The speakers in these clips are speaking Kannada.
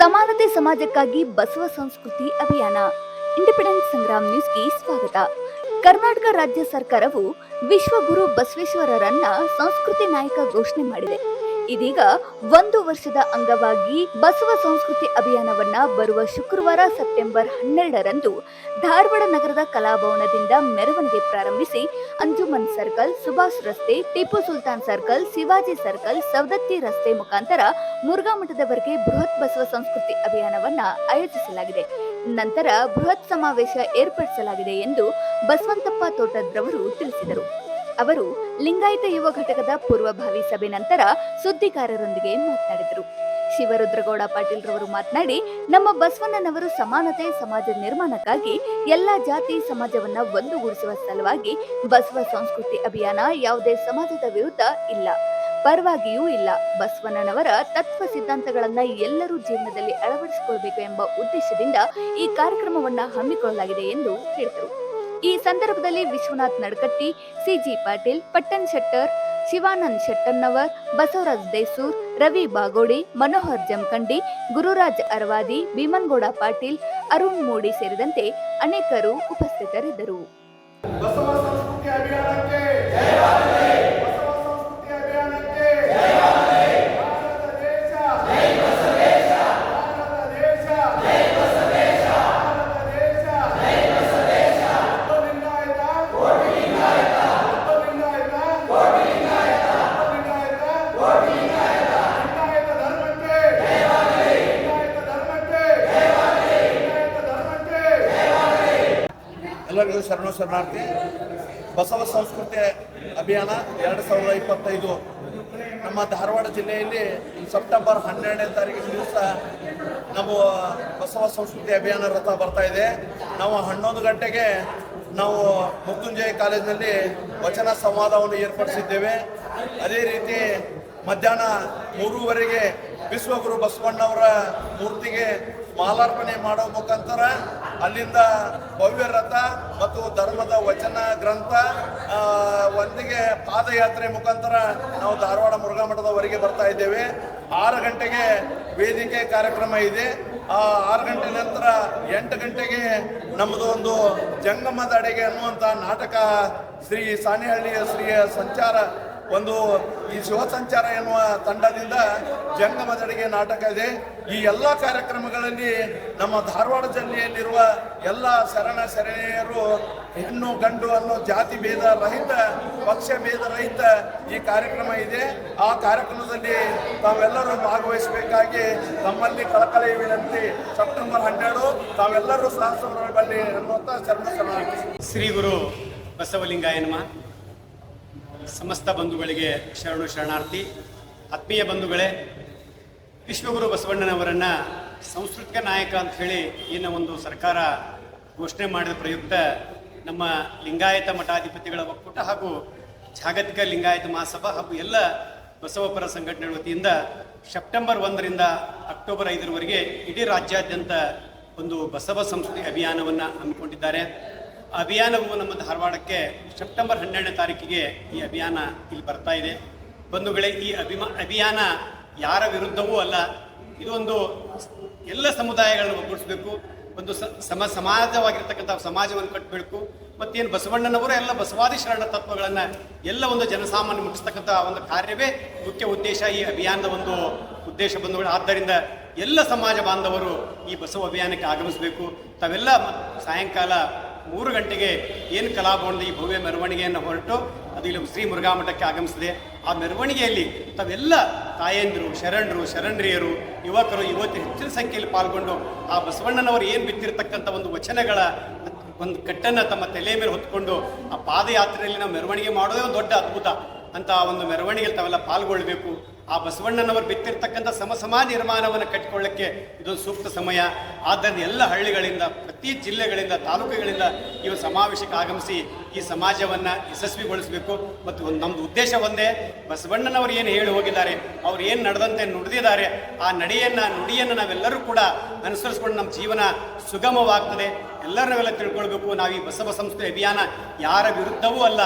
ಸಮಾನತೆ ಸಮಾಜಕ್ಕಾಗಿ ಬಸವ ಸಂಸ್ಕೃತಿ ಅಭಿಯಾನ. ಇಂಡಿಪೆಂಡೆನ್ಸ್ ಸಂಗ್ರಾಮ್ ನ್ಯೂಸ್ಗೆ ಸ್ವಾಗತ. ಕರ್ನಾಟಕ ರಾಜ್ಯ ಸರ್ಕಾರವು ವಿಶ್ವಗುರು ಬಸವೇಶ್ವರರನ್ನ ಸಂಸ್ಕೃತಿ ನಾಯಕ ಘೋಷಣೆ ಮಾಡಿದೆ. ಇದೀಗ ಒಂದು ವರ್ಷದ ಅಂಗವಾಗಿ ಬಸವ ಸಂಸ್ಕೃತಿ ಅಭಿಯಾನವನ್ನ ಬರುವ ಶುಕ್ರವಾರ ಸೆಪ್ಟೆಂಬರ್ ಹನ್ನೆರಡರಂದು ಧಾರವಾಡ ನಗರದ ಕಲಾಭವನದಿಂದ ಮೆರವಣಿಗೆ ಪ್ರಾರಂಭಿಸಿ ಅಂಜುಮನ್ ಸರ್ಕಲ್, ಸುಭಾಷ್ ರಸ್ತೆ, ಟಿಪ್ಪು ಸುಲ್ತಾನ್ ಸರ್ಕಲ್, ಶಿವಾಜಿ ಸರ್ಕಲ್, ಸವದತ್ತಿ ರಸ್ತೆ ಮುಖಾಂತರ ಮುರುಘಾ ಮಠದವರೆಗೆ ಬೃಹತ್ ಬಸವ ಸಂಸ್ಕೃತಿ ಅಭಿಯಾನವನ್ನ ಆಯೋಜಿಸಲಾಗಿದೆ. ನಂತರ ಬೃಹತ್ ಸಮಾವೇಶ ಏರ್ಪಡಿಸಲಾಗಿದೆ ಎಂದು ಬಸವಂತಪ್ಪ ತೋಟದ್ರವರು ತಿಳಿಸಿದರು. ಅವರು ಲಿಂಗಾಯತ ಯುವ ಘಟಕದ ಪೂರ್ವಭಾವಿ ಸಭೆ ನಂತರ ಸುದ್ದಿಗಾರರೊಂದಿಗೆ ಮಾತನಾಡಿದರು. ಶಿವರುದ್ರಗೌಡ ಪಾಟೀಲ್ ರವರು ಮಾತನಾಡಿ, ನಮ್ಮ ಬಸವಣ್ಣನವರು ಸಮಾನತೆ, ಸಮಾಜ ನಿರ್ಮಾಣಕ್ಕಾಗಿ ಎಲ್ಲಾ ಜಾತಿ ಸಮಾಜವನ್ನ ಒಂದುಗೂಡಿಸುವ ಸಲುವಾಗಿ ಬಸವ ಸಂಸ್ಕೃತಿ ಅಭಿಯಾನ ಯಾವುದೇ ಸಮಾಜದ ವಿರುದ್ಧ ಇಲ್ಲ. ಪರವಾಗಿಯೂ ಇಲ್ಲ. ಬಸವಣ್ಣನವರ ತತ್ವ ಸಿದ್ಧಾಂತಗಳನ್ನ ಎಲ್ಲರೂ ಜೀವನದಲ್ಲಿ ಅಳವಡಿಸಿಕೊಳ್ಬೇಕು ಎಂಬ ಉದ್ದೇಶದಿಂದ ಈ ಕಾರ್ಯಕ್ರಮವನ್ನ ಹಮ್ಮಿಕೊಳ್ಳಲಾಗಿದೆ ಎಂದು ಹೇಳಿದರು. ಈ ಸಂದರ್ಭದಲ್ಲಿ ವಿಶ್ವನಾಥ್ ನಡಕಟ್ಟಿ, ಸಿಜಿ ಪಾಟೀಲ್ ಪಟ್ಟನ್ ಶೆಟ್ಟರ್, ಶಿವಾನಂದ್ ಶೆಟ್ಟನ್ನವರ್ ಬಸವರಾಜ್ ದೇಸೂರ್, ರವಿ ಬಾಗೋಡಿ, ಮನೋಹರ್ ಜಮಖಂಡಿ ಗುರುರಾಜ್ ಅರವಾದಿ ಭೀಮನ್ಗೌಡ ಪಾಟೀಲ್, ಅರುಣ್ ಮೋಡಿ ಸೇರಿದಂತೆ ಅನೇಕರು ಉಪಸ್ಥಿತರಿದ್ದರು. ಎಲ್ಲರಿಗೂ ಶರಣು ಶರಣಾರ್ಥಿ. ಬಸವ ಸಂಸ್ಕೃತಿ ಅಭಿಯಾನ ಎರಡು ಸಾವಿರದ ಇಪ್ಪತ್ತೈದು. ನಮ್ಮ ಧಾರವಾಡ ಜಿಲ್ಲೆಯಲ್ಲಿ ಸೆಪ್ಟೆಂಬರ್ ಹನ್ನೆರಡನೇ ತಾರೀಕಿನ ದಿವಸ ನಾವು ಬಸವ ಸಂಸ್ಕೃತಿ ಅಭಿಯಾನ ರಥ ಬರ್ತಾ ಇದೆ. ನಾವು ಹನ್ನೊಂದು ಗಂಟೆಗೆ ನಾವು ಮೃತ್ಯುಂಜಯ ಕಾಲೇಜಿನಲ್ಲಿ ವಚನ ಸಂವಾದವನ್ನು ಏರ್ಪಡಿಸಿದ್ದೇವೆ. ಅದೇ ರೀತಿ ಮಧ್ಯಾಹ್ನ ಮೂರುವರೆಗೆ ವಿಶ್ವಗುರು ಬಸವಣ್ಣವರ ಮೂರ್ತಿಗೆ ಮಾಲಾರ್ಪಣೆ ಮಾಡೋ ಮುಖಾಂತರ ಅಲ್ಲಿಂದ ಭವ್ಯ ರಥ ಮತ್ತು ಧರ್ಮದ ವಚನ ಗ್ರಂಥ ಒಂದಿಗೆ ಪಾದಯಾತ್ರೆ ಮುಖಾಂತರ ನಾವು ಧಾರವಾಡ ಮುರುಘಾ ಮಠದವರೆಗೆ ಬರ್ತಾ ಇದ್ದೇವೆ. ಆರು ಗಂಟೆಗೆ ವೇದಿಕೆ ಕಾರ್ಯಕ್ರಮ ಇದೆ. ಆ ಆರು ಗಂಟೆ ನಂತರ ಎಂಟು ಗಂಟೆಗೆ ನಮ್ಮದು ಒಂದು ಜಂಗಮದ ಅಡೆಗೆ ಅನ್ನುವಂಥ ನಾಟಕ ಶ್ರೀ ಸಾಣೆಹಳ್ಳಿಯ ಶ್ರೀಯ ಸಂಚಾರ, ಒಂದು ಈ ಶಿವ ಸಂಚಾರ ಎನ್ನುವ ತಂಡದಿಂದ ಜಂಗಮದಡಿಗೆ ನಾಟಕ ಇದೆ. ಈ ಎಲ್ಲ ಕಾರ್ಯಕ್ರಮಗಳಲ್ಲಿ ನಮ್ಮ ಧಾರವಾಡ ಜಿಲ್ಲೆಯಲ್ಲಿರುವ ಎಲ್ಲ ಶರಣ ಶರಣೆಯರು ಹೆಣ್ಣು, ಗಂಡು ಅನ್ನೋ ಜಾತಿ ಭೇದ ರಹಿತ, ಪಕ್ಷ ಭೇದ ರಹಿತ ಈ ಕಾರ್ಯಕ್ರಮ ಇದೆ. ಆ ಕಾರ್ಯಕ್ರಮದಲ್ಲಿ ತಾವೆಲ್ಲರೂ ಭಾಗವಹಿಸಬೇಕಾಗಿ ತಮ್ಮಲ್ಲಿ ಕಳಕಳಿ ವಿನಂತಿ. ಸೆಪ್ಟೆಂಬರ್ ಹನ್ನೆರಡು, ತಾವೆಲ್ಲರೂ ಸಹಸ್ರಬಲ್ಲಿ ಅನ್ನುವಂಥ ಶರಣಾರ್ಥಿ. ಶ್ರೀ ಗುರು ಬಸವಲಿಂಗಾಯನಮ್ಮ ಸಮಸ್ತ ಬಂಧುಗಳಿಗೆ ಶರಣು ಶರಣಾರ್ಥಿ. ಆತ್ಮೀಯ ಬಂಧುಗಳೇ ವಿಶ್ವಗುರು ಬಸವಣ್ಣನವರನ್ನ ಸಾಂಸ್ಕೃತಿಕ ನಾಯಕ ಅಂತ ಹೇಳಿ ಏನು ಒಂದು ಸರ್ಕಾರ ಘೋಷಣೆ ಮಾಡಿದ ಪ್ರಯುಕ್ತ ನಮ್ಮ ಲಿಂಗಾಯತ ಮಠಾಧಿಪತಿಗಳ ಒಕ್ಕೂಟ ಹಾಗೂ ಜಾಗತಿಕ ಲಿಂಗಾಯತ ಮಹಾಸಭಾ ಹಾಗೂ ಎಲ್ಲ ಬಸವಪರ ಸಂಘಟನೆಗಳ ವತಿಯಿಂದ ಸೆಪ್ಟೆಂಬರ್ ಒಂದರಿಂದ ಅಕ್ಟೋಬರ್ ಐದರವರೆಗೆ ಇಡೀ ರಾಜ್ಯಾದ್ಯಂತ ಒಂದು ಬಸವ ಸಂಸ್ಕೃತಿ ಅಭಿಯಾನವನ್ನು ಹಮ್ಮಿಕೊಂಡಿದ್ದಾರೆ. ಅಭಿಯಾನವು ನಮ್ಮ ಧಾರವಾಡಕ್ಕೆ ಸೆಪ್ಟೆಂಬರ್ ಹನ್ನೆರಡನೇ ತಾರೀಕಿಗೆ ಈ ಅಭಿಯಾನ ಇಲ್ಲಿ ಬರ್ತಾ ಇದೆ. ಬಂಧುಗಳೇ, ಈ ಅಭಿಮಾ, ಅಭಿಯಾನ ಯಾರ ವಿರುದ್ಧವೂ ಅಲ್ಲ. ಇದೊಂದು ಎಲ್ಲ ಸಮುದಾಯಗಳನ್ನು ಒಗ್ಗೂಡಿಸಬೇಕು. ಒಂದು ಸಮ, ಸಮಾಜವಾಗಿರ್ತಕ್ಕಂಥ ಸಮಾಜವನ್ನು ಕಟ್ಟಬೇಕು ಮತ್ತೇನು ಬಸವಣ್ಣನವರು ಎಲ್ಲ ಬಸವಾದಿ ಶರಣ ತತ್ವಗಳನ್ನು ಎಲ್ಲ ಒಂದು ಜನಸಾಮಾನ್ಯ ಮುಟ್ಟಿಸ್ತಕ್ಕಂಥ ಒಂದು ಕಾರ್ಯವೇ ಮುಖ್ಯ ಉದ್ದೇಶ ಈ ಅಭಿಯಾನದ ಒಂದು ಉದ್ದೇಶ ಬಂಧುಗಳು. ಆದ್ದರಿಂದ ಎಲ್ಲ ಸಮಾಜ ಬಾಂಧವರು ಈ ಬಸವ ಅಭಿಯಾನಕ್ಕೆ ಆಗಮಿಸಬೇಕು. ತಾವೆಲ್ಲ ಸಾಯಂಕಾಲ ಮೂರು ಗಂಟೆಗೆ ಏನು ಕಲಾಭವನದ ಈ ಭವ್ಯ ಮೆರವಣಿಗೆಯನ್ನು ಹೊರಟು, ಅದು ಇಲ್ಲಿ ಶ್ರೀ ಮುರುಘಾ ಮಠಕ್ಕೆ ಆಗಮಿಸಿದೆ. ಆ ಮೆರವಣಿಗೆಯಲ್ಲಿ ತಾವೆಲ್ಲ ತಾಯಂದಿರು, ಶರಣರು, ಶರಣರಿಯರು, ಯುವಕರು ಯುವತಿ ಹೆಚ್ಚಿನ ಸಂಖ್ಯೆಯಲ್ಲಿ ಪಾಲ್ಗೊಂಡು ಆ ಬಸವಣ್ಣನವರು ಏನು ಬಿತ್ತಿರತಕ್ಕಂಥ ಒಂದು ವಚನಗಳ ಒಂದು ಕಟ್ಟನ್ನು ತಮ್ಮ ತಲೆಯ ಮೇಲೆ ಹೊತ್ಕೊಂಡು ಆ ಪಾದಯಾತ್ರೆಯಲ್ಲಿ ನಾವು ಮೆರವಣಿಗೆ ಮಾಡೋದೇ ಒಂದು ದೊಡ್ಡ ಅದ್ಭುತ. ಅಂತ ಆ ಒಂದು ಮೆರವಣಿಗೆಯಲ್ಲಿ ತಾವೆಲ್ಲ ಪಾಲ್ಗೊಳ್ಬೇಕು. ಆ ಬಸವಣ್ಣನವರು ಬಿತ್ತಿರ್ತಕ್ಕಂಥ ಸಮಸಮ ನಿರ್ಮಾಣವನ್ನು ಕಟ್ಟಿಕೊಳ್ಳಕ್ಕೆ ಇದೊಂದು ಸೂಕ್ತ ಸಮಯ. ಆದ್ದರಿಂದ ಎಲ್ಲ ಹಳ್ಳಿಗಳಿಂದ, ಪ್ರತಿ ಜಿಲ್ಲೆಗಳಿಂದ, ತಾಲೂಕುಗಳಿಂದ ಇವರು ಸಮಾವೇಶಕ್ಕೆ ಆಗಮಿಸಿ ಈ ಸಮಾಜವನ್ನು ಯಶಸ್ವಿಗೊಳಿಸಬೇಕು. ಮತ್ತು ಒಂದು ನಮ್ಮದು ಉದ್ದೇಶ ಒಂದೇ, ಬಸವಣ್ಣನವರು ಏನು ಹೇಳಿ ಹೋಗಿದ್ದಾರೆ, ಅವ್ರು ಏನು ನಡೆದಂತೆ ನುಡಿದಿದ್ದಾರೆ, ಆ ನಡೆಯನ್ನು, ನುಡಿಯನ್ನು ನಾವೆಲ್ಲರೂ ಕೂಡ ಅನುಸರಿಸ್ಕೊಂಡು ನಮ್ಮ ಜೀವನ ಸುಗಮವಾಗ್ತದೆ. ಎಲ್ಲರೂ ನಾವೆಲ್ಲ ತಿಳ್ಕೊಳ್ಬೇಕು, ನಾವು ಈ ಬಸವ ಸಂಸ್ಥೆ ಅಭಿಯಾನ ಯಾರ ವಿರುದ್ಧವೂ ಅಲ್ಲ,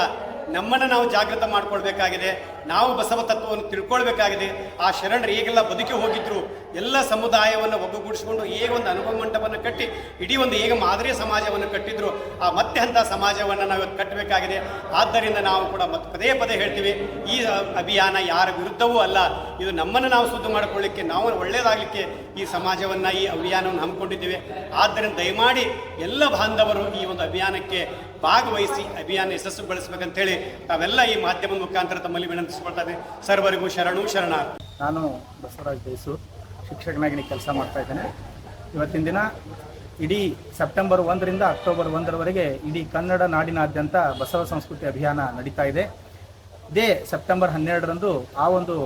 ನಮ್ಮನ್ನು ನಾವು ಜಾಗೃತ ಮಾಡ್ಕೊಳ್ಬೇಕಾಗಿದೆ. ನಾವು ಬಸವ ತತ್ವವನ್ನು ತಿಳ್ಕೊಳ್ಬೇಕಾಗಿದೆ. ಆ ಶರಣರು ಹೇಗೆಲ್ಲ ಬದುಕಿ ಹೋಗಿದ್ರು. ಎಲ್ಲ ಸಮುದಾಯವನ್ನು ಒಗ್ಗೂಡಿಸಿಕೊಂಡು ಹೇಗೆ ಒಂದು ಅನುಭವ ಮಂಟಪವನ್ನು ಕಟ್ಟಿ, ಇಡೀ ಒಂದು ಹೇಗೆ ಮಾದರಿ ಸಮಾಜವನ್ನು ಕಟ್ಟಿದ್ರು, ಆ ಮತ್ತೆ ಅಂತ ಸಮಾಜವನ್ನು ನಾವು ಕಟ್ಟಬೇಕಾಗಿದೆ. ಆದ್ದರಿಂದ ನಾವು ಕೂಡ ಮತ್ತೆ ಪದೇ ಪದೇ ಹೇಳ್ತೀವಿ, ಈ ಅಭಿಯಾನ ಯಾರ ವಿರುದ್ಧವೂ ಅಲ್ಲ. ಇದು ನಮ್ಮನ್ನು ನಾವು ಶುದ್ಧ ಮಾಡಿಕೊಳ್ಳಿಕ್ಕೆ, ನಾವು ಒಳ್ಳೆಯದಾಗಲಿಕ್ಕೆ ಈ ಸಮಾಜವನ್ನು, ಈ ಅಭಿಯಾನವನ್ನು ಹಮ್ಮಿಕೊಂಡಿದ್ದೇವೆ. ಆದ್ದರಿಂದ ದಯಮಾಡಿ ಎಲ್ಲ ಬಾಂಧವರು ಈ ಒಂದು ಅಭಿಯಾನಕ್ಕೆ ಭಾಗವಹಿಸಿ ಅಭಿಯಾನ ಯಶಸ್ಸುಗೊಳಿಸಬೇಕಂತೇಳಿ ತಾವೆಲ್ಲ ಈ ಮಾಧ್ಯಮದ ಮುಖಾಂತರ ತಮ್ಮಲ್ಲಿ ವಿನಂತಿಸಿಕೊಳ್ತಾ ಇದ್ದೇನೆ ಸರ್ವರಿಗೂ ಶರಣು ಶರಣ ನಾನು ಬಸವರಾಜ್ ದೇಸು ಶಿಕ್ಷಕನಾಗಿ ಕೆಲಸ ಮಾಡ್ತಾ ಇದ್ದೇನೆ. ಇವತ್ತಿನ ದಿನ ಇಡೀ ಸೆಪ್ಟೆಂಬರ್ ಒಂದರಿಂದ ಅಕ್ಟೋಬರ್ ಒಂದರವರೆಗೆ ಇಡೀ ಕನ್ನಡ ನಾಡಿನಾದ್ಯಂತ ಬಸವ ಸಂಸ್ಕೃತಿ ಅಭಿಯಾನ ನಡೀತಾ ಇದೆ. ಇದೇ ಸೆಪ್ಟೆಂಬರ್ ಹನ್ನೆರಡರಂದು ಆ ಒಂದು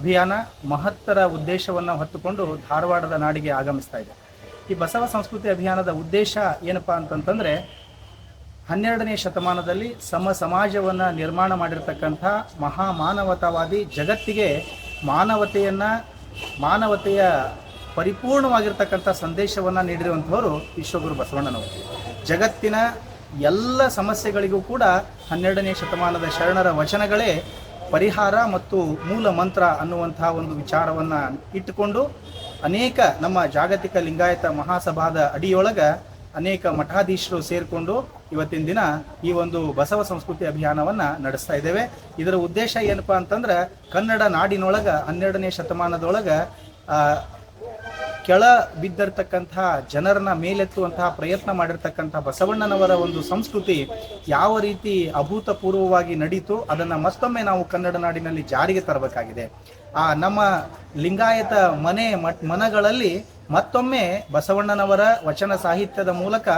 ಅಭಿಯಾನ ಮಹತ್ತರ ಉದ್ದೇಶವನ್ನು ಹೊತ್ತುಕೊಂಡು ಧಾರವಾಡದ ನಾಡಿಗೆ ಆಗಮಿಸ್ತಾ ಇದೆ. ಈ ಬಸವ ಸಂಸ್ಕೃತಿ ಅಭಿಯಾನದ ಉದ್ದೇಶ ಏನಪ್ಪಾ ಅಂತಂತಂದ್ರೆ ಹನ್ನೆರಡನೇ ಶತಮಾನದಲ್ಲಿ ಸಮ ಸಮಾಜವನ್ನು ನಿರ್ಮಾಣ ಮಾಡಿರ್ತಕ್ಕಂಥ ಮಹಾ ಮಾನವತಾವಾದಿ ಜಗತ್ತಿಗೆ ಮಾನವತೆಯನ್ನು, ಮಾನವತೆಯ ಪರಿಪೂರ್ಣವಾಗಿರ್ತಕ್ಕಂಥ ಸಂದೇಶವನ್ನು ನೀಡಿರುವಂಥವರು ವಿಶ್ವಗುರು ಬಸವಣ್ಣನವರು. ಜಗತ್ತಿನ ಎಲ್ಲ ಸಮಸ್ಯೆಗಳಿಗೂ ಕೂಡ ಹನ್ನೆರಡನೇ ಶತಮಾನದ ಶರಣರ ವಚನಗಳೇ ಪರಿಹಾರ ಮತ್ತು ಮೂಲ ಮಂತ್ರ ಅನ್ನುವಂಥ ಒಂದು ವಿಚಾರವನ್ನು ಇಟ್ಟುಕೊಂಡು ಅನೇಕ ನಮ್ಮ ಜಾಗತಿಕ ಲಿಂಗಾಯತ ಮಹಾಸಭಾದ ಅಡಿಯೊಳಗ ಅನೇಕ ಮಠಾಧೀಶರು ಸೇರಿಕೊಂಡು ಇವತ್ತಿನ ದಿನ ಈ ಒಂದು ಬಸವ ಸಂಸ್ಕೃತಿ ಅಭಿಯಾನವನ್ನ ನಡೆಸ್ತಾ ಇದ್ದೇವೆ. ಇದರ ಉದ್ದೇಶ ಏನಪ್ಪ ಅಂತಂದ್ರೆ ಕನ್ನಡ ನಾಡಿನೊಳಗ ಹನ್ನೆರಡನೇ ಶತಮಾನದೊಳಗ ಕೆಳ ಬಿದ್ದಿರ್ತಕ್ಕಂಥ ಜನರನ್ನ ಮೇಲೆತ್ತುವಂತಹ ಪ್ರಯತ್ನ ಮಾಡಿರ್ತಕ್ಕಂಥ ಬಸವಣ್ಣನವರ ಒಂದು ಸಂಸ್ಕೃತಿ ಯಾವ ರೀತಿ ಅಭೂತಪೂರ್ವವಾಗಿ ನಡೀತು ಅದನ್ನ ಮತ್ತೊಮ್ಮೆ ನಾವು ಕನ್ನಡ ನಾಡಿನಲ್ಲಿ ಜಾರಿಗೆ ತರಬೇಕಾಗಿದೆ. ಆ, ನಮ್ಮ ಲಿಂಗಾಯತ ಮನೆ ಮನಗಳಲ್ಲಿ ಮತ್ತೊಮ್ಮೆ ಬಸವಣ್ಣನವರ ವಚನ ಸಾಹಿತ್ಯದ ಮೂಲಕ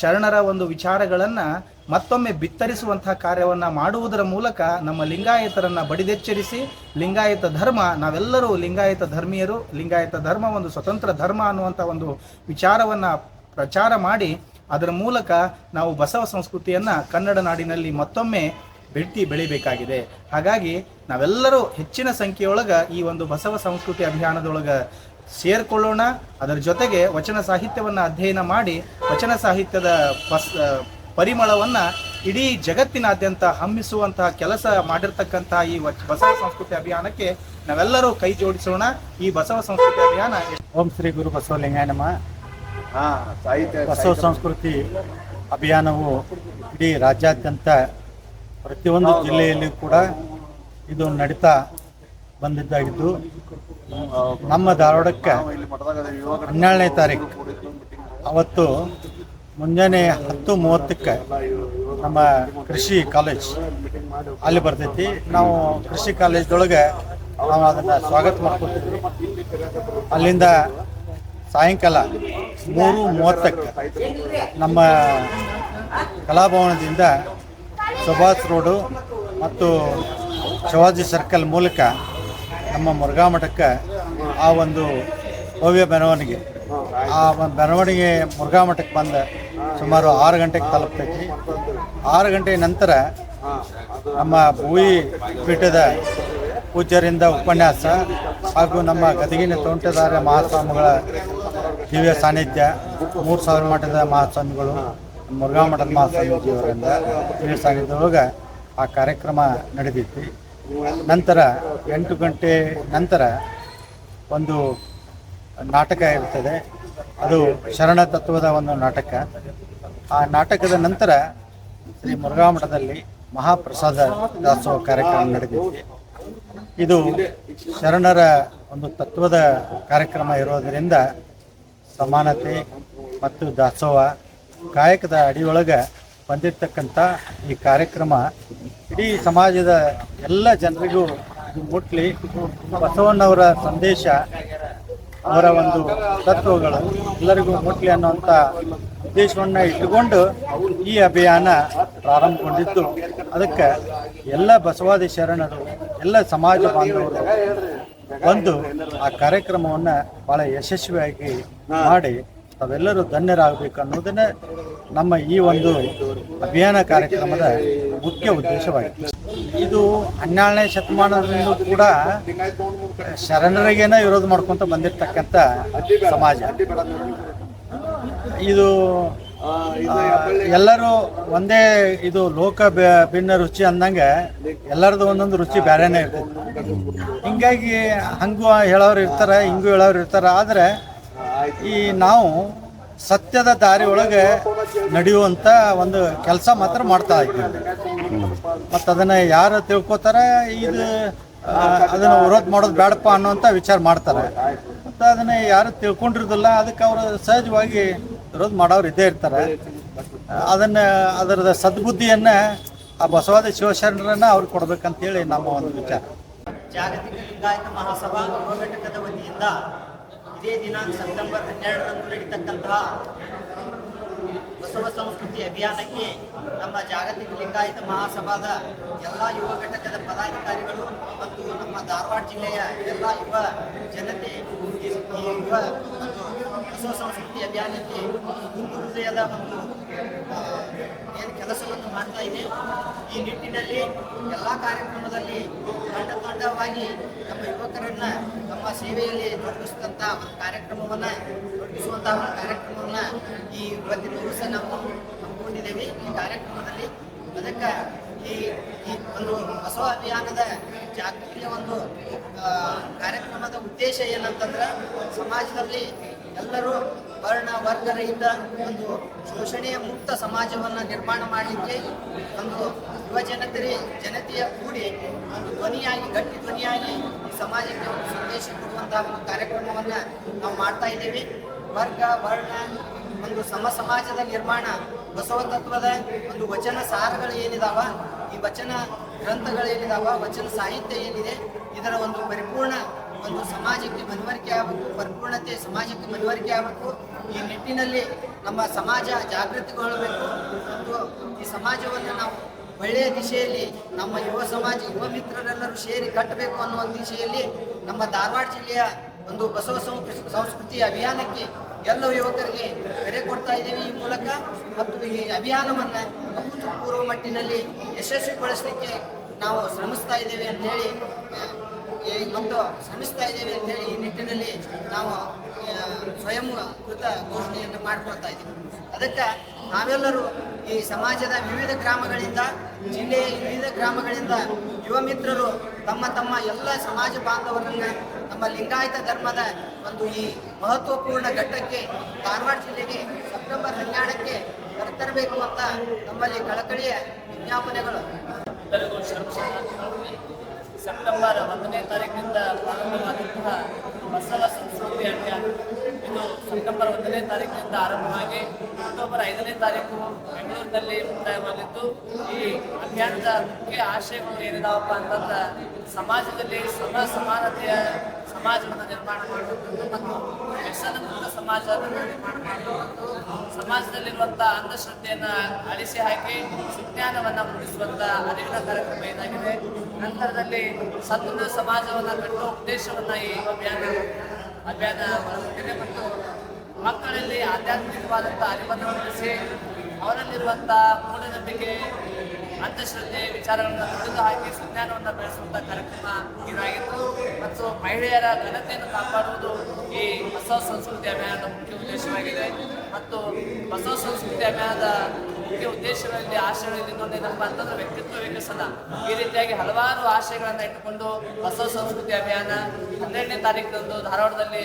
ಶರಣರ ಒಂದು ವಿಚಾರಗಳನ್ನು ಮತ್ತೊಮ್ಮೆ ಬಿತ್ತರಿಸುವಂತಹ ಕಾರ್ಯವನ್ನ ಮಾಡುವುದರ ಮೂಲಕ ನಮ್ಮ ಲಿಂಗಾಯತರನ್ನ ಬಡಿದೆಚ್ಚರಿಸಿ, ಲಿಂಗಾಯತ ಧರ್ಮ, ನಾವೆಲ್ಲರೂ ಲಿಂಗಾಯತ ಧರ್ಮೀಯರು, ಲಿಂಗಾಯತ ಧರ್ಮ ಒಂದು ಸ್ವತಂತ್ರ ಧರ್ಮ ಅನ್ನುವಂಥ ಒಂದು ವಿಚಾರವನ್ನ ಪ್ರಚಾರ ಮಾಡಿ, ಅದರ ಮೂಲಕ ನಾವು ಬಸವ ಸಂಸ್ಕೃತಿಯನ್ನ ಕನ್ನಡ ನಾಡಿನಲ್ಲಿ ಮತ್ತೊಮ್ಮೆ ಬೆಟ್ಟಿ ಬೆಳಿಬೇಕಾಗಿದೆ. ಹಾಗಾಗಿ ನಾವೆಲ್ಲರೂ ಹೆಚ್ಚಿನ ಸಂಖ್ಯೆಯೊಳಗ ಈ ಒಂದು ಬಸವ ಸಂಸ್ಕೃತಿ ಅಭಿಯಾನದೊಳಗ ಸೇರ್ಕೊಳ್ಳೋಣ. ಅದರ ಜೊತೆಗೆ ವಚನ ಸಾಹಿತ್ಯವನ್ನ ಅಧ್ಯಯನ ಮಾಡಿ ವಚನ ಸಾಹಿತ್ಯದ ಪಸ್ ಪರಿಮಳವನ್ನ ಇಡೀ ಜಗತ್ತಿನಾದ್ಯಂತ ಹಮ್ಮಿಸುವಂತಹ ಕೆಲಸ ಮಾಡಿರ್ತಕ್ಕಂತಹ ಈ ಬಸವ ಸಂಸ್ಕೃತಿ ಅಭಿಯಾನಕ್ಕೆ ನಾವೆಲ್ಲರೂ ಕೈ ಜೋಡಿಸೋಣ. ಈ ಬಸವ ಸಂಸ್ಕೃತಿ ಅಭಿಯಾನ ಓಂ ಶ್ರೀ ಗುರು ಬಸವಲಿಂಗಾಯನಮ್ಮ ಸಾಹಿತ್ಯ ಬಸವ ಸಂಸ್ಕೃತಿ ಅಭಿಯಾನವು ಇಡೀ ರಾಜ್ಯಾದ್ಯಂತ ಪ್ರತಿಯೊಂದು ಜಿಲ್ಲೆಯಲ್ಲಿ ಕೂಡ ಇದು ನಡೀತಾ ಬಂದಿದ್ದಾಗಿದ್ದು ನಮ್ಮ ಧಾರವಾಡಕ್ಕೆ ಹನ್ನೆರಡನೇ ತಾರೀಕು. ಅವತ್ತು ಮುಂಜಾನೆ ಹತ್ತು ಮೂವತ್ತಕ್ಕೆ ನಮ್ಮ ಕೃಷಿ ಕಾಲೇಜ್ ಅಲ್ಲಿ ಬರ್ತೈತಿ. ನಾವು ಕೃಷಿ ಕಾಲೇಜ್ದೊಳಗೆ ನಾವು ಅದನ್ನು ಸ್ವಾಗತ ಮಾಡ್ಕೊತೀವಿ ಅಲ್ಲಿಂದ ಸಾಯಂಕಾಲ ಮೂರು ಮೂವತ್ತಕ್ಕೆ ನಮ್ಮ ಕಲಾಭವನದಿಂದ ಸುಭಾಷ್ ರೋಡು ಮತ್ತು ಶಿವಾಜಿ ಸರ್ಕಲ್ ಮೂಲಕ ನಮ್ಮ ಮುರುಘಾ ಮಠಕ್ಕೆ ಆ ಒಂದು ಭವ್ಯ ಮೆರವಣಿಗೆ. ಆ ಒಂದು ಮೆರವಣಿಗೆ ಮುರುಘಾ ಮಠಕ್ಕೆ ಬಂದ ಸುಮಾರು ಆರು ಗಂಟೆಗೆ ತಲುಪ್ತೈತಿ. ಆರು ಗಂಟೆ ನಂತರ ನಮ್ಮ ಭೂಯಿ ಪೀಠದ ಪೂಜ್ಯರಿಂದ ಉಪನ್ಯಾಸ ಹಾಗೂ ನಮ್ಮ ಗದಗಿನ ತೋಂಟದಾರ ಮಹಾಸ್ವಾಮಿಗಳ ದಿವ್ಯ ಸಾನ್ನಿಧ್ಯ, ಮೂರು ಸಾವಿರ ಮಠದ ಮಹಾಸ್ವಾಮಿಗಳು, ಮುರುಘಾ ಮಠದ ಮಹಾಸ್ವಾಮೀಜಿಯವರಿಂದ ದಿವ್ಯ ಆ ಕಾರ್ಯಕ್ರಮ ನಡೆದೈತಿ ನಂತರ ಎಂಟು ಗಂಟೆ ನಂತರ ಒಂದು ನಾಟಕ ಇರ್ತದೆ ಅದು ಶರಣ ತತ್ವದ ಒಂದು ನಾಟಕ. ಆ ನಾಟಕದ ನಂತರ ಶ್ರೀ ಮುರುಘಾ ಮಠದಲ್ಲಿ ಮಹಾಪ್ರಸಾದ ದಾಸೋಹ ಕಾರ್ಯಕ್ರಮ ನಡೆದಿದೆ. ಇದು ಶರಣರ ಒಂದು ತತ್ವದ ಕಾರ್ಯಕ್ರಮ ಇರೋದರಿಂದ ಸಮಾನತೆ ಮತ್ತು ದಾಸೋಹ ಕಾಯಕದ ಅಡಿಯೊಳಗೆ ಬಂದಿರತಕ್ಕಂಥ ಈ ಕಾರ್ಯಕ್ರಮ ಇಡೀ ಸಮಾಜದ ಎಲ್ಲ ಜನರಿಗೂ ಮುಟ್ಲಿ ಬಸವಣ್ಣವರ ಸಂದೇಶ, ಅವರ ಒಂದು ತತ್ವಗಳು ಎಲ್ಲರಿಗೂ ಮುಟ್ಲಿ ಅನ್ನುವಂಥ ಉದ್ದೇಶವನ್ನು ಇಟ್ಟುಕೊಂಡು ಈ ಅಭಿಯಾನ ಪ್ರಾರಂಭಗೊಂಡಿದ್ದು ಅದಕ್ಕೆ ಎಲ್ಲ ಬಸವಾದಿ ಶರಣರು, ಎಲ್ಲ ಸಮಾಜ ಬಾಂಧವರು ಬಂದು ಆ ಕಾರ್ಯಕ್ರಮವನ್ನು ಭಾಳ ಯಶಸ್ವಿಯಾಗಿ ಮಾಡಿ ತಾವೆಲ್ಲರೂ ಧನ್ಯರಾಗಬೇಕು ಅನ್ನೋದನ್ನೇ ನಮ್ಮ ಈ ಒಂದು ಅಭಿಯಾನ ಕಾರ್ಯಕ್ರಮದ ಮುಖ್ಯ ಉದ್ದೇಶವಾಗಿದೆ. ಇದು ಹನ್ನೆರಡನೇ ಶತಮಾನದಿಂದ ಕೂಡ ಶರಣರಿಗೇನ ವಿರೋಧ ಮಾಡ್ಕೊಂತ ಬಂದಿರತಕ್ಕಂಥ ಸಮಾಜ. ಇದು ಎಲ್ಲರೂ ಒಂದೇ ಇದು ಲೋಕ ಭಿನ್ನ ರುಚಿ ಅಂದಂಗೆ ಎಲ್ಲರದ್ದು ಒಂದೊಂದು ರುಚಿ ಬೇರೆನೇ ಇರ್ತದೆ ಹಿಂಗಾಗಿ ಹಂಗೂ ಹೇಳೋರು ಇರ್ತಾರೆ, ಹಿಂಗೂ ಹೇಳೋರು ಇರ್ತಾರೆ, ಆದರೆ ಈ ನಾವು ಸತ್ಯದ ದಾರಿ ಒಳಗೆ ನಡೆಯುವಂಥ ಒಂದು ಕೆಲಸ ಮಾತ್ರ ಮಾಡ್ತಾ ಇದ್ದೀವಿ. ಮತ್ತು ಅದನ್ನು ಯಾರು ತಿಳ್ಕೊತಾರೆ? ಇದು ಅದನ್ನ ವಿರೋಧ ಮಾಡೋದು ಬೇಡಪ್ಪ ಅನ್ನೋಂಥ ವಿಚಾರ ಮಾಡ್ತಾರೆ. ಮತ್ತು ಅದನ್ನು ಯಾರು ತಿಳ್ಕೊಂಡಿರೋದಿಲ್ಲ, ಅದಕ್ಕೆ ಅವರು ಸಹಜವಾಗಿ ವಿರೋಧ ಮಾಡೋರು ಇದ್ದೇ ಇರ್ತಾರೆ. ಅದನ್ನು, ಅದರದ ಸದ್ಬುದ್ಧಿಯನ್ನು ಆ ಬಸವಾದ ಶಿವಶರಣರನ್ನ ಅವ್ರಿಗೆ ಕೊಡ್ಬೇಕಂತೇಳಿ ನಮ್ಮ ಒಂದು ವಿಚಾರ. ಜಾಗತಿಕ ಲಿಂಗಾಯತ ಮಹಾಸಭಾ ಘಟಕದ ವತಿಯಿಂದ ಇದೇ ದಿನಾಂಕ ಸೆಪ್ಟೆಂಬರ್ ಹನ್ನೆರಡರಂದು ನಡೀತಕ್ಕಂತಹ ಬಸವ ಸಂಸ್ಕೃತಿ ಅಭಿಯಾನಕ್ಕೆ ನಮ್ಮ ಜಾಗತಿಕ ಲಿಂಗಾಯತ ಮಹಾಸಭಾದ ಎಲ್ಲ ಯುವ ಘಟಕದ ಪದಾಧಿಕಾರಿಗಳು ಮತ್ತು ನಮ್ಮ ಧಾರವಾಡ ಜಿಲ್ಲೆಯ ಎಲ್ಲ ಯುವ ಜನತೆ ಯುವ ಮತ್ತು ಬಸವ ಸಂಸ್ಕೃತಿ ಅಭಿಯಾನಕ್ಕೆ ಹೃದಯದ ಆ, ಏನು ಕೆಲಸವನ್ನು ಮಾಡ್ತಾ ಇದೆ? ಈ ನಿಟ್ಟಿನಲ್ಲಿ ಎಲ್ಲ ಕಾರ್ಯಕ್ರಮದಲ್ಲಿ ದೊಡ್ಡ ದೊಡ್ಡವಾಗಿ ನಮ್ಮ ಯುವಕರನ್ನ ನಮ್ಮ ಸೇವೆಯಲ್ಲಿ ತೊಡಗಿಸಿದಂಥ ಒಂದು ಕಾರ್ಯಕ್ರಮವನ್ನ ತೊಡಗಿಸುವಂತಹ ಒಂದು ಕಾರ್ಯಕ್ರಮವನ್ನ ಈ ಇವತ್ತಿನ ದಿವಸ ನಾವು ಹಮ್ಮಿಕೊಂಡಿದ್ದೇವೆ. ಈ ಕಾರ್ಯಕ್ರಮದಲ್ಲಿ ಅದಕ್ಕೆ ಈ ಈ ಒಂದು ಹೊಸ ಅಭಿಯಾನದ ಜಾಗೃತಿಯ ಒಂದು ಕಾರ್ಯಕ್ರಮದ ಉದ್ದೇಶ ಏನಂತಂದ್ರೆ ಸಮಾಜದಲ್ಲಿ ಎಲ್ಲರೂ ವರ್ಣ ವರ್ಗರಹಿತ ಒಂದು ಶೋಷಣೆಯ ಮುಕ್ತ ಸಮಾಜವನ್ನ ನಿರ್ಮಾಣ ಮಾಡಲಿಕ್ಕೆ ಒಂದು ಯುವ ಜನತೆ ಜನತೆಯ ಕೂಡಿ, ಒಂದು ಧ್ವನಿಯಾಗಿ, ಗಟ್ಟಿ ಧ್ವನಿಯಾಗಿ ಈ ಸಮಾಜಕ್ಕೆ ಒಂದು ಸಂದೇಶ ಕೊಡುವಂತಹ ಒಂದು ಕಾರ್ಯಕ್ರಮವನ್ನ ನಾವು ಮಾಡ್ತಾ ಇದ್ದೇವೆ. ವರ್ಗ, ವರ್ಣ, ಒಂದು ಸಮ ಸಮಾಜದ ನಿರ್ಮಾಣ, ಬಸವ ತತ್ವದ ಒಂದು ವಚನ ಸಾರಗಳು ಏನಿದಾವ, ಈ ವಚನ ಗ್ರಂಥಗಳು ಏನಿದಾವ, ವಚನ ಸಾಹಿತ್ಯ ಏನಿದೆ, ಇದರ ಒಂದು ಪರಿಪೂರ್ಣ ಒಂದು ಸಮಾಜಕ್ಕೆ ಮನವರಿಕೆ ಆಗಬೇಕು, ಪರಿಪೂರ್ಣತೆ ಸಮಾಜಕ್ಕೆ ಮನವರಿಕೆ ಆಗಬೇಕು. ಈ ನಿಟ್ಟಿನಲ್ಲಿ ನಮ್ಮ ಸಮಾಜ ಜಾಗೃತಿಗೊಳ್ಳಬೇಕು ಮತ್ತು ಈ ಸಮಾಜವನ್ನು ನಾವು ಒಳ್ಳೆಯ ದಿಶೆಯಲ್ಲಿ ನಮ್ಮ ಯುವ ಸಮಾಜ, ಯುವ ಮಿತ್ರರೆಲ್ಲರೂ ಸೇರಿ ಕಟ್ಟಬೇಕು ಅನ್ನುವ ದಿಶೆಯಲ್ಲಿ ನಮ್ಮ ಧಾರವಾಡ ಜಿಲ್ಲೆಯ ಒಂದು ಬಸವ ಸಂಸ್ಕೃ- ಸಂಸ್ಕೃತಿ ಅಭಿಯಾನಕ್ಕೆ ಎಲ್ಲ ಯುವಕರಿಗೆ ಕರೆ ಕೊಡ್ತಾ ಇದ್ದೀವಿ ಈ ಮೂಲಕ. ಮತ್ತು ಈ ಅಭಿಯಾನವನ್ನು ಅಭೂತಪೂರ್ವ ಮಟ್ಟಿನಲ್ಲಿ ಯಶಸ್ವಿಗೊಳಿಸಲಿಕ್ಕೆ ನಾವು ಶ್ರಮಿಸ್ತಾ ಇದ್ದೇವೆ ಅಂತೇಳಿ ಮತ್ತು ಶ್ರಮಿಸ್ತಾ ಇದ್ದೇವೆ ಅಂತೇಳಿ ಈ ನಿಟ್ಟಿನಲ್ಲಿ ನಾವು ಸ್ವಯಂ ಕೃತ ಘೋಷಣೆಯನ್ನು ಮಾಡ್ಕೊಳ್ತಾ ಇದ್ದೀವಿ. ಅದಕ್ಕೆ ನಾವೆಲ್ಲರೂ ಈ ಸಮಾಜದ ವಿವಿಧ ಗ್ರಾಮಗಳಿಂದ, ಜಿಲ್ಲೆಯ ವಿವಿಧ ಗ್ರಾಮಗಳಿಂದ ಯುವ ಮಿತ್ರರು ತಮ್ಮ ತಮ್ಮ ಎಲ್ಲ ಸಮಾಜ ಬಾಂಧವರನ್ನ, ನಮ್ಮ ಲಿಂಗಾಯತ ಧರ್ಮದ ಒಂದು ಈ ಮಹತ್ವಪೂರ್ಣ ಘಟ್ಟಕ್ಕೆ, ಧಾರವಾಡ ಜಿಲ್ಲೆಗೆ ಸೆಪ್ಟೆಂಬರ್ ಹನ್ನೆರಡಕ್ಕೆ ಕರೆತರಬೇಕು ಅಂತ ನಮ್ಮಲ್ಲಿ ಕಳಕಳಿಯ ವಿಜ್ಞಾಪನೆಗಳು. ಸೆಪ್ಟೆಂಬರ್ ಒಂದನೇ ತಾರೀಕಿನಿಂದ ಪ್ರಾರಂಭವಾದಂತಹ ಬಸವ ಸಂಸ್ಕೃತಿ ಅಭಿಯಾನ ಇದು ಸೆಪ್ಟೆಂಬರ್ ಒಂದನೇ ತಾರೀಕಿನಿಂದ ಆರಂಭವಾಗಿ ಅಕ್ಟೋಬರ್ ಐದನೇ ತಾರೀಕು ಬೆಂಗಳೂರಿನಲ್ಲಿ ಮುಕ್ತಾಯವಾಗಿದ್ದು ಈ ಅಭಿಯಾನದ ಮುಖ್ಯ ಆಶಯಗಳು ಏನಿದಾವಪ್ಪ ಅಂತಂದ್ರೆ ಸಮಾಜದಲ್ಲಿ ಸಮ ಸಮಾನತೆಯ ಸಮಾಜವನ್ನು ನಿರ್ಮಾಣ ಮಾಡಬೇಕು ಮತ್ತು ಸಮಾಜವನ್ನು ನಿರ್ಮಾಣ ಮಾಡಬೇಕು. ಸಮಾಜದಲ್ಲಿರುವಂಥ ಅಂಧಶ್ರದ್ಧೆಯನ್ನ ಅಳಿಸಿ ಹಾಕಿ ಸುಜ್ಞಾನವನ್ನ ಮೂಡಿಸುವಂತ ಅರಿವಿನ ಕಾರ್ಯಕ್ರಮ ಏನಾಗಿದೆ ನಂತರದಲ್ಲಿ ಸದೃಢ ಸಮಾಜವನ್ನ ಕಟ್ಟುವ ಉದ್ದೇಶವನ್ನ ಈ ಅಭಿಯಾನ ಅಭಿಯಾನ ಮತ್ತು ಮಕ್ಕಳಲ್ಲಿ ಆಧ್ಯಾತ್ಮಿಕವಾದಂತಹ ಅರಿವನ್ನು ಮೂಡಿಸಿ ಅವರಲ್ಲಿರುವಂತಹ ಮೂಢನಂಬಿಕೆ ಅಂಧಶ್ರದ್ಧೆ ವಿಚಾರಗಳನ್ನು ತೊಡೆದು ಹಾಕಿ ಸುಜ್ಞಾನವನ್ನು ಬೆಳೆಸುವಂಥ ಕಾರ್ಯಕ್ರಮ ಇದಾಗಿತ್ತು ಮತ್ತು ಮಹಿಳೆಯರ ಘನತೆಯನ್ನು ಕಾಪಾಡುವುದು ಈ ಬಸವ ಸಂಸ್ಕೃತಿ ಅಭಿಯಾನದ ಮುಖ್ಯ ಉದ್ದೇಶವಾಗಿದೆ. ಮತ್ತು ಬಸವ ಸಂಸ್ಕೃತಿ ಅಭಿಯಾನದ ಮುಖ್ಯ ಉದ್ದೇಶಗಳಲ್ಲಿ, ಆಶಯಗಳಲ್ಲಿ ಇನ್ನೊಂದೇನಪ್ಪ ಅಂತಂದ್ರೆ ವ್ಯಕ್ತಿತ್ವ ವಿಕಸನ. ಈ ರೀತಿಯಾಗಿ ಹಲವಾರು ಆಶಯಗಳನ್ನ ಇಟ್ಟುಕೊಂಡು ಹೊಸ ಸಂಸ್ಕೃತಿ ಅಭಿಯಾನ. ಹನ್ನೆರಡನೇ ತಾರೀಕಿನಂದು ಧಾರವಾಡದಲ್ಲಿ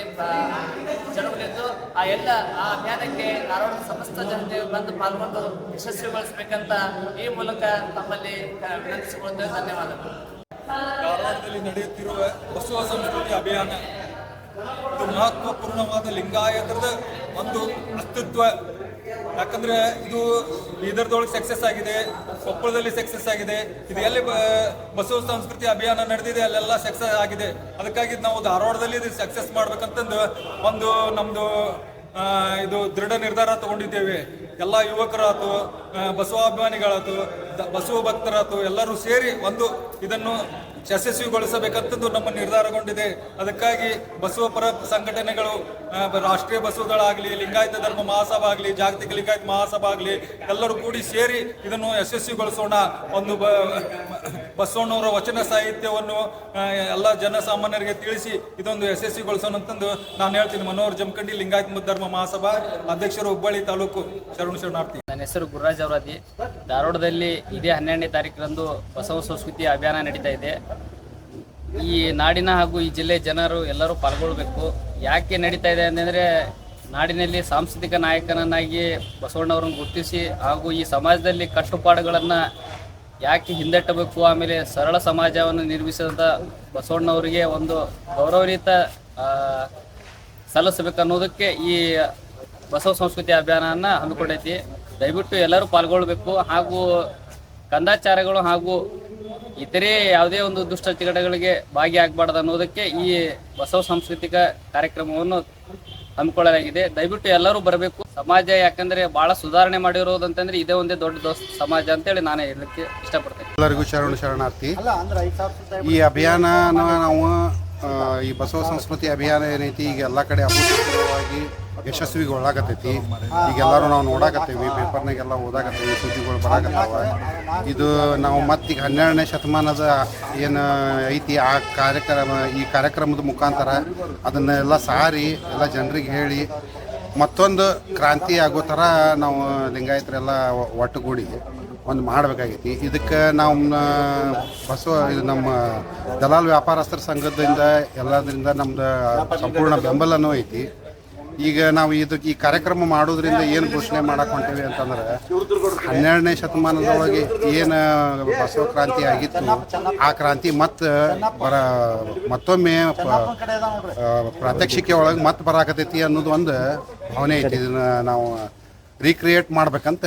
ಜರುಗಲಿದ್ದು ಆ ಎಲ್ಲ, ಆ ಅಭಿಯಾನಕ್ಕೆ ಧಾರವಾಡದ ಸಮಸ್ತ ಜನತೆ ಬಂದು ಪಾಲ್ಗೊಂಡು ಯಶಸ್ವಿಗೊಳಿಸಬೇಕಂತ ಈ ಮೂಲಕ ತಮ್ಮಲ್ಲಿ ವಿನಂತಿಸಿಕೊಳ್ಳುತ್ತೇವೆ. ಧನ್ಯವಾದಗಳು. ಧಾರವಾಡದಲ್ಲಿ ನಡೆಯುತ್ತಿರುವ ಹೊಸ ಸಂಸ್ಕೃತಿ ಅಭಿಯಾನ. ಮಹತ್ವಪೂರ್ಣವಾದ ಲಿಂಗಾಯತದ ಒಂದು ಅಸ್ತಿತ್ವ ಯಾಕಂದ್ರೆ ಇದು ಬೀದರ್ದೊಳಗೆ ಸಕ್ಸಸ್ ಆಗಿದೆ ಕೊಪ್ಪಳದಲ್ಲಿ ಸಕ್ಸಸ್ ಆಗಿದೆ ಇದು ಎಲ್ಲಿ ಬಸವ ಸಂಸ್ಕೃತಿ ಅಭಿಯಾನ ನಡೆದಿದೆ ಅಲ್ಲೆಲ್ಲ ಸಕ್ಸಸ್ ಆಗಿದೆ. ಅದಕ್ಕಾಗಿ ನಾವು ಧಾರವಾಡದಲ್ಲಿ ಇದು ಸಕ್ಸಸ್ ಮಾಡ್ಬೇಕಂತಂದು ಒಂದು ನಮ್ದು ಆ, ಇದು ದೃಢ ನಿರ್ಧಾರ ತಗೊಂಡಿದ್ದೇವೆ. ಎಲ್ಲ ಯುವಕರಾತು ಬಸವಾಭಿಮಾನಿಗಳಾತು ಬಸವ ಭಕ್ತರಾತು ಎಲ್ಲರೂ ಸೇರಿ ಒಂದು ಇದನ್ನು ಯಶಸ್ವಿಗೊಳಿಸಬೇಕಂತದ್ದು ನಮ್ಮ ನಿರ್ಧಾರಗೊಂಡಿದೆ. ಅದಕ್ಕಾಗಿ ಬಸವ ಪರ ಸಂಘಟನೆಗಳು ರಾಷ್ಟ್ರೀಯ ಬಸವಗಳಾಗಲಿ, ಲಿಂಗಾಯತ ಧರ್ಮ ಮಹಾಸಭಾ ಆಗಲಿ, ಜಾಗತಿಕ ಲಿಂಗಾಯತ ಮಹಾಸಭಾ ಆಗಲಿ, ಎಲ್ಲರೂ ಕೂಡಿ ಸೇರಿ ಇದನ್ನು ಯಶಸ್ವಿಗೊಳಿಸೋಣ. ಒಂದು ಬಸವಣ್ಣವರ ವಚನ ಸಾಹಿತ್ಯವನ್ನು ಎಲ್ಲ ಜನಸಾಮಾನ್ಯರಿಗೆ ತಿಳಿಸಿ ಇದೊಂದು ಯಶಸ್ವಿಗೊಳಿಸೋಣ ಅಂತಂದು ನಾನು ಹೇಳ್ತೀನಿ. ಮನೋಹರ್ ಜಮಖಂಡಿ ಲಿಂಗಾಯತ್ ಮುದ್ದರ್ಮ ಮಹಾಸಭಾ ಅಧ್ಯಕ್ಷರು ಹುಬ್ಬಳ್ಳಿ ತಾಲೂಕು ಶರಣ ಶರಣಾರ್ಥಿ. ನನ್ನ ಹೆಸರು ಗುರುರಾಜ್ ಅವರಾದಿ. ಧಾರವಾಡದಲ್ಲಿ ಇದೇ ಹನ್ನೆರಡನೇ ತಾರೀಕರಂದು ಬಸವ ಸಂಸ್ಕೃತಿ ಅಭಿಯಾನ ನಡೀತಾ ಇದೆ. ಈ ನಾಡಿನ ಹಾಗೂ ಈ ಜಿಲ್ಲೆ ಜನರು ಎಲ್ಲರೂ ಪಾಲ್ಗೊಳ್ಬೇಕು. ಯಾಕೆ ನಡೀತಾ ಇದೆ ಅಂತಂದರೆ ನಾಡಿನಲ್ಲಿ ಸಾಂಸ್ಕೃತಿಕ ನಾಯಕನನ್ನಾಗಿ ಬಸವಣ್ಣವರನ್ನು ಗುರುತಿಸಿ ಹಾಗೂ ಈ ಸಮಾಜದಲ್ಲಿ ಕಟ್ಟುಪಾಡುಗಳನ್ನು ಯಾಕೆ ಹಿಂದಟ್ಟಬೇಕು? ಆಮೇಲೆ ಸರಳ ಸಮಾಜವನ್ನು ನಿರ್ಮಿಸಿದಂಥ ಬಸವಣ್ಣವರಿಗೆ ಒಂದು ಗೌರವಯುತ ಸಲ್ಲಿಸಬೇಕು ಅನ್ನೋದಕ್ಕೆ ಈ ಬಸವ ಸಂಸ್ಕೃತಿ ಅಭಿಯಾನವನ್ನು ಹಮ್ಮಿಕೊಂಡೈತಿ ದಯವಿಟ್ಟು ಎಲ್ಲರೂ ಪಾಲ್ಗೊಳ್ಬೇಕು. ಹಾಗೂ ಕಂದಾಚಾರಗಳು ಹಾಗೂ ಇತರೆ ಯಾವುದೇ ಒಂದು ದುಷ್ಟ ಚಟಗಳಿಗೆ ಭಾಗಿಯಾಗಬಾರ್ದು ಅನ್ನೋದಕ್ಕೆ ಈ ಬಸವ ಸಾಂಸ್ಕೃತಿಕ ಕಾರ್ಯಕ್ರಮವನ್ನು ಹಮ್ಮಿಕೊಳ್ಳಲಾಗಿದೆ. ದಯವಿಟ್ಟು ಎಲ್ಲರೂ ಬರಬೇಕು. ಸಮಾಜ ಯಾಕಂದ್ರೆ ಬಹಳ ಸುಧಾರಣೆ ಮಾಡಿರೋದಂತಂದ್ರೆ ಇದೇ ಒಂದೇ ದೊಡ್ಡ ಸಮಾಜ ಸಮಾಜ ಅಂತೇಳಿ ನಾನೇ ಹೇಳಲಿಕ್ಕೆ ಇಷ್ಟಪಡ್ತೇನೆ. ಎಲ್ಲರಿಗೂ ಶರಣು ಶರಣಾರ್ಥಿ. ಅಲ್ಲ ಅಂದ್ರೆ ಐದು ಸಾವಿರ ರೂಪಾಯಿ ಈ ಅಭಿಯಾನ ನಾವು ಈ ಬಸವ ಸಂಸ್ಕೃತಿ ಅಭಿಯಾನ ಏನೈತಿ ಈಗ ಎಲ್ಲ ಕಡೆ ಅಭೂತಪೂರ್ವವಾಗಿ ಯಶಸ್ವಿಗೊಳ್ಳಾಕತ್ತೈತಿ. ಈಗ ಎಲ್ಲರೂ ನಾವು ನೋಡಾಕತ್ತೀವಿ, ಪೇಪರ್ನಾಗೆಲ್ಲ ಓದಾಕತ್ತೀವಿ, ಸುದ್ದಿಗಳು ಬರಾಕತ್ತಾವ. ಇದು ನಾವು ಮತ್ತೀಗ ಹನ್ನೆರಡನೇ ಶತಮಾನದ ಏನು ಐತಿ, ಆ ಕಾರ್ಯಕ್ರಮ, ಈ ಕಾರ್ಯಕ್ರಮದ ಮುಖಾಂತರ ಅದನ್ನೆಲ್ಲ ಸಾರಿ ಎಲ್ಲ ಜನರಿಗೆ ಹೇಳಿ ಮತ್ತೊಂದು ಕ್ರಾಂತಿ ಆಗೋ ಥರ ನಾವು ಲಿಂಗಾಯತರೆಲ್ಲ ಒಟ್ಟುಗೂಡಿ ಒಂದು ಮಾಡಬೇಕಾಗೈತಿ. ಇದಕ್ಕೆ ನಾವು ಬಸವ, ಇದು ನಮ್ಮ ದಲಾಲ್ ವ್ಯಾಪಾರಸ್ಥರ ಸಂಘದಿಂದ ಎಲ್ಲದರಿಂದ ನಮ್ದು ಸಂಪೂರ್ಣ ಬೆಂಬಲನೂ ಐತಿ. ಈಗ ನಾವು ಇದಕ್ಕೆ ಈ ಕಾರ್ಯಕ್ರಮ ಮಾಡೋದ್ರಿಂದ ಏನು ಘೋಷಣೆ ಮಾಡಕ್ ಹೊಂಟೇವಿ ಅಂತಂದ್ರೆ, ಹನ್ನೆರಡನೇ ಶತಮಾನದೊಳಗೆ ಏನು ಬಸವ ಕ್ರಾಂತಿ ಆಗಿತ್ತು, ಆ ಕ್ರಾಂತಿ ಮತ್ತೆ ಬರ, ಮತ್ತೊಮ್ಮೆ ಪ್ರಾತ್ಯಕ್ಷಿಕೆ ಒಳಗೆ ಮತ್ತೆ ಬರಾಕತೈತಿ ಅನ್ನೋದು ಒಂದು ಭಾವನೆ ಐತಿ. ಇದನ್ನ ನಾವು ರೀಕ್ರಿಯೇಟ್ ಮಾಡ್ಬೇಕಂತ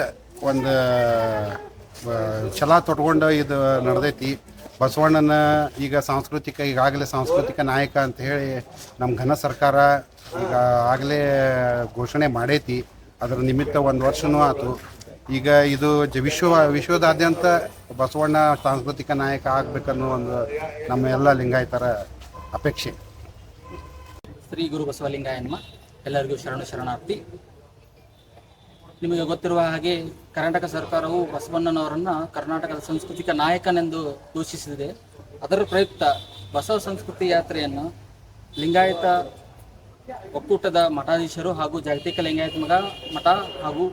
ಒಂದು ಛಲ ತೊಟ್ಕೊಂಡು ಇದು ನಡೆದೈತಿ. ಬಸವಣ್ಣನ ಈಗ ಸಾಂಸ್ಕೃತಿಕ, ಈಗಾಗಲೇ ಸಾಂಸ್ಕೃತಿಕ ನಾಯಕ ಅಂತ ಹೇಳಿ ನಮ್ಮ ಘನ ಸರ್ಕಾರ ಈಗ ಆಗಲೇ ಘೋಷಣೆ ಮಾಡೈತಿ. ಅದರ ನಿಮಿತ್ತ ಒಂದು ವರ್ಷನೂ ಆತು. ಈಗ ಇದು ಜ ವಿಶ್ವ, ವಿಶ್ವದಾದ್ಯಂತ ಬಸವಣ್ಣ ಸಾಂಸ್ಕೃತಿಕ ನಾಯಕ ಆಗ್ಬೇಕನ್ನೋ ಒಂದು ನಮ್ಮ ಎಲ್ಲ ಲಿಂಗಾಯತರ ಅಪೇಕ್ಷೆ. ಶ್ರೀ ಗುರು ಬಸವಲಿಂಗಾಯನ್ಮ ಎಲ್ಲರಿಗೂ ಶರಣ ಶರಣಾರ್ಥಿ. ನಿಮಗೆ ಗೊತ್ತಿರುವ ಹಾಗೆ ಕರ್ನಾಟಕ ಸರ್ಕಾರವು ಬಸವಣ್ಣನವರನ್ನ ಕರ್ನಾಟಕದ ಸಾಂಸ್ಕೃತಿಕ ನಾಯಕನೆಂದು ಘೋಷಿಸಿದೆ. ಅದರ ಪ್ರಯುಕ್ತ ಬಸವ ಸಂಸ್ಕೃತಿ ಯಾತ್ರೆಯನ್ನು ಲಿಂಗಾಯತ ಒಕ್ಕೂಟದ ಮಠಾಧೀಶರು ಹಾಗೂ ಜಾಗತಿಕ ಲಿಂಗಾಯತ ಮಗ ಮಠ ಹಾಗೂ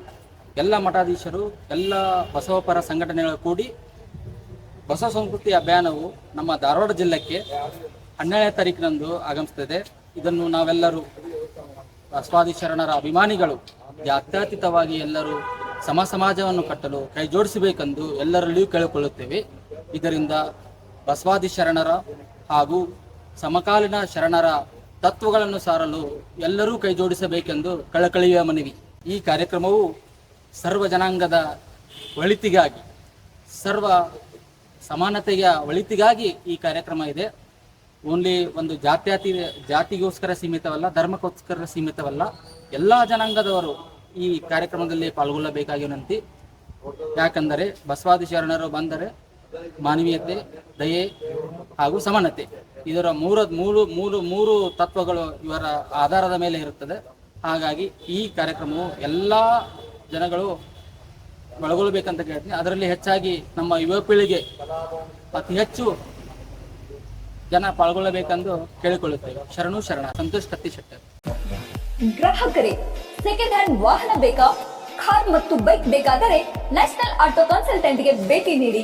ಎಲ್ಲ ಮಠಾಧೀಶರು, ಎಲ್ಲ ಬಸವಪರ ಸಂಘಟನೆಗಳು ಕೂಡಿ ಬಸವ ಸಂಸ್ಕೃತಿ ಅಭಿಯಾನವು ನಮ್ಮ ಧಾರವಾಡ ಜಿಲ್ಲೆಗೆ ಹನ್ನೆರಡನೇ ತಾರೀಕಿನಂದು ಆಗಮಿಸುತ್ತದೆ ಇದನ್ನು ನಾವೆಲ್ಲರೂ ಬಸವಾದಿ ಶರಣರ ಅಭಿಮಾನಿಗಳು ಜಾತ್ಯತೀತವಾಗಿ ಎಲ್ಲರೂ ಸಮ ಸಮಾಜವನ್ನು ಕಟ್ಟಲು ಕೈ ಜೋಡಿಸಬೇಕೆಂದು ಎಲ್ಲರಲ್ಲಿಯೂ ಕೇಳಿಕೊಳ್ಳುತ್ತೇವೆ. ಇದರಿಂದ ಬಸವಾದಿ ಶರಣರ ಹಾಗೂ ಸಮಕಾಲೀನ ಶರಣರ ತತ್ವಗಳನ್ನು ಸಾರಲು ಎಲ್ಲರೂ ಕೈ ಜೋಡಿಸಬೇಕೆಂದು ಕಳಕಳಿಯ ಮನವಿ. ಈ ಕಾರ್ಯಕ್ರಮವು ಸರ್ವ ಜನಾಂಗದ ಒಳಿತಿಗಾಗಿ, ಸರ್ವ ಸಮಾನತೆಯ ಒಳಿತಿಗಾಗಿ ಈ ಕಾರ್ಯಕ್ರಮ ಇದೆ. ಓನ್ಲಿ ಒಂದು ಜಾತ್ಯಾತಿ, ಜಾತಿಗೋಸ್ಕರ ಸೀಮಿತವಲ್ಲ, ಧರ್ಮಕ್ಕೋಸ್ಕರ ಸೀಮಿತವಲ್ಲ. ಎಲ್ಲ ಜನಾಂಗದವರು ಈ ಕಾರ್ಯಕ್ರಮದಲ್ಲಿ ಪಾಲ್ಗೊಳ್ಳಬೇಕಾಗಿ ವಿನಂತಿ. ಯಾಕಂದರೆ ಬಸವಾದಿ ಶರಣರು ಬಂದರೆ ಮಾನವೀಯತೆ, ದಯೆ ಹಾಗೂ ಸಮಾನತೆ. ಇದರ ಮೂರ, ಮೂರು ಮೂರು ಮೂರು ತತ್ವಗಳು ಇವರ ಆಧಾರದ ಮೇಲೆ ಇರುತ್ತದೆ. ಹಾಗಾಗಿ ಈ ಕಾರ್ಯಕ್ರಮವು ಎಲ್ಲ ಜನಗಳು ಒಳಗೊಳ್ಳಬೇಕಂತ ಕೇಳ್ತೀನಿ. ಅದರಲ್ಲಿ ಹೆಚ್ಚಾಗಿ ನಮ್ಮ ಯುವ ಪೀಳಿಗೆ ಅತಿ ಹೆಚ್ಚು ಜನ ಪಾಲ್ಗೊಳ್ಳಬೇಕೆಂದು ಕೇಳಿಕೊಳ್ಳುತ್ತೇವೆ. ಶರಣು ಶರಣ, ಸಂತೋಷ್ ಕತ್ತಿ ಶೆಟ್ಟರ್. ಗ್ರಾಹಕರೇ ಸೆಕೆಂಡ್ ಹ್ಯಾಂಡ್ ವಾಹನ ಬೇಕಾ? ಕಾರ್ ಮತ್ತು ಬೈಕ್ ಬೇಕಾದರೆ ನ್ಯಾಷನಲ್ ಆಟೋ ಕನ್ಸಲ್ಟೆಂಟ್ಗೆ ಭೇಟಿ ನೀಡಿ.